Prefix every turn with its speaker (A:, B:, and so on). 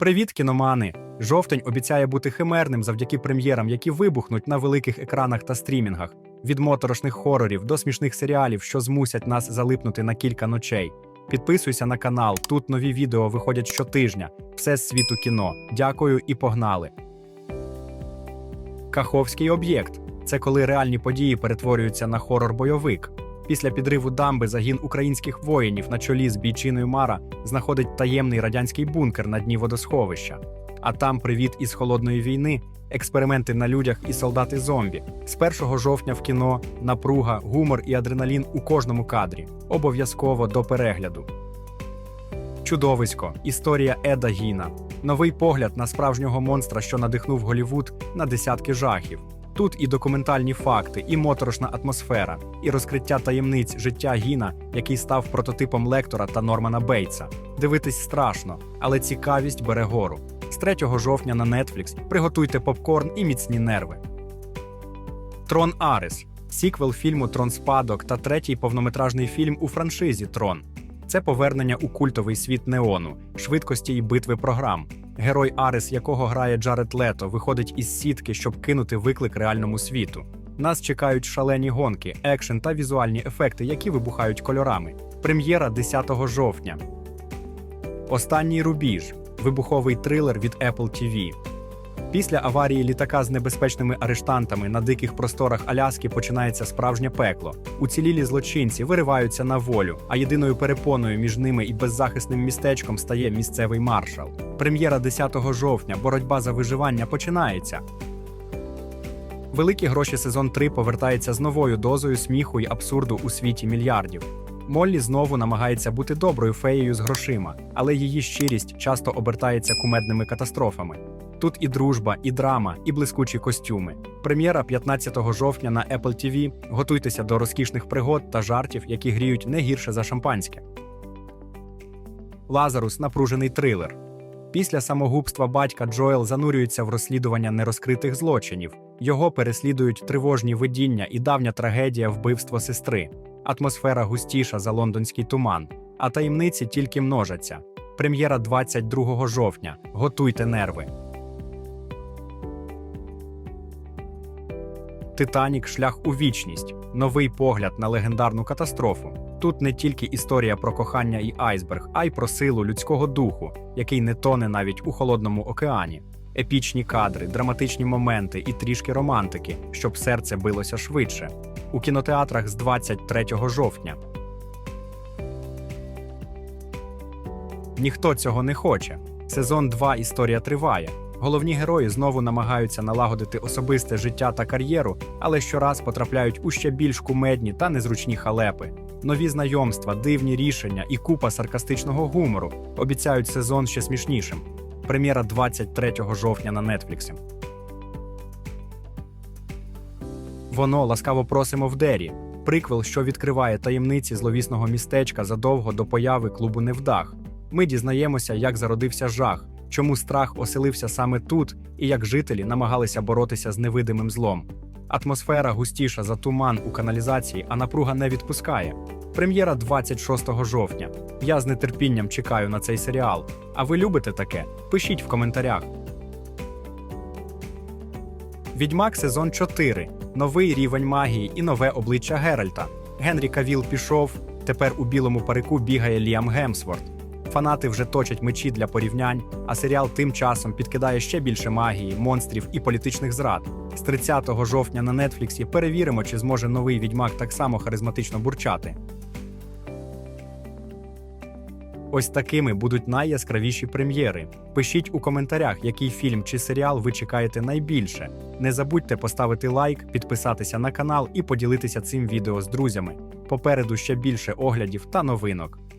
A: Привіт, кіномани! Жовтень обіцяє бути химерним завдяки прем'єрам, які вибухнуть на великих екранах та стрімінгах. Від моторошних хорорів до смішних серіалів, що змусять нас залипнути на кілька ночей. Підписуйся на канал, тут нові відео виходять щотижня. Все з світу кіно. Дякую і погнали. Каховський об'єкт це коли реальні події перетворюються на хорор-бойовик. Після підриву дамби загін українських воїнів на чолі з бійчиною Мара знаходить таємний радянський бункер на дні водосховища. А там привіт із холодної війни, експерименти на людях і солдати зомбі. З 1 жовтня в кіно напруга, гумор і адреналін у кожному кадрі. Обов'язково до перегляду. Чудовисько. Історія Еда Гіна. Новий погляд на справжнього монстра, що надихнув Голівуд на десятки жахів. Тут і документальні факти, і моторошна атмосфера, і розкриття таємниць життя Гіна, який став прототипом лектора та Нормана Бейтса. Дивитись страшно, але цікавість бере гору. З 3 жовтня на Netflix приготуйте попкорн і міцні нерви. Трон Арес сіквел фільму Трон Спадок та третій повнометражний фільм у франшизі Трон. Це повернення у культовий світ неону, швидкості й битви програм. Герой Арес, якого грає Джаред Лето, виходить із сітки, щоб кинути виклик реальному світу. Нас чекають шалені гонки, екшен та візуальні ефекти, які вибухають кольорами. Прем'єра 10 жовтня. Останній рубіж вибуховий трилер від Apple TV. Після аварії літака з небезпечними арештантами на диких просторах Аляски починається справжнє пекло. Уцілілі злочинці вириваються на волю, а єдиною перепоною між ними і беззахисним містечком стає місцевий маршал. Прем'єра 10 жовтня. Боротьба за виживання починається. Великі гроші сезон 3 повертається з новою дозою сміху й абсурду у світі мільярдів. Моллі знову намагається бути доброю феєю з грошима, але її щирість часто обертається кумедними катастрофами. Тут і дружба, і драма, і блискучі костюми. Прем'єра 15 жовтня на Apple TV. Готуйтеся до розкішних пригод та жартів, які гріють не гірше за шампанське. Лазарус напружений трилер. Після самогубства батька Джоел занурюється в розслідування нерозкритих злочинів. Його переслідують тривожні видіння і давня трагедія вбивство сестри. Атмосфера густіша за лондонський туман, а таємниці тільки множаться. Прем'єра 22 жовтня. Готуйте нерви. Титанік Шлях у вічність. Новий погляд на легендарну катастрофу. Тут не тільки історія про кохання і айсберг, а й про силу людського духу, який не тоне навіть у холодному океані. Епічні кадри, драматичні моменти і трішки романтики, щоб серце билося швидше. У кінотеатрах з 23 жовтня. Ніхто цього не хоче. Сезон 2 історія триває. Головні герої знову намагаються налагодити особисте життя та кар'єру, але щораз потрапляють у ще більш кумедні та незручні халепи. Нові знайомства, дивні рішення і купа саркастичного гумору обіцяють сезон ще смішнішим. Прем'єра 23 жовтня на Нетфліксі. Воно ласкаво просимо в Дері. Приквел, що відкриває таємниці зловісного містечка задовго до появи клубу Невдах. Ми дізнаємося, як зародився жах, чому страх оселився саме тут і як жителі намагалися боротися з невидимим злом. Атмосфера густіша за туман у каналізації, а напруга не відпускає. Прем'єра 26 жовтня. Я з нетерпінням чекаю на цей серіал. А ви любите таке? Пишіть в коментарях. Відьмак сезон 4. Новий рівень магії і нове обличчя Геральта. Генрі Кавіл пішов. Тепер у білому парику бігає Ліам Гемсворт. Фанати вже точать мечі для порівнянь, а серіал тим часом підкидає ще більше магії, монстрів і політичних зрад. З 30 жовтня на Нетфліксі перевіримо, чи зможе новий відьмак так само харизматично бурчати. Ось такими будуть найяскравіші прем'єри. Пишіть у коментарях, який фільм чи серіал ви чекаєте найбільше. Не забудьте поставити лайк, підписатися на канал і поділитися цим відео з друзями. Попереду ще більше оглядів та новинок.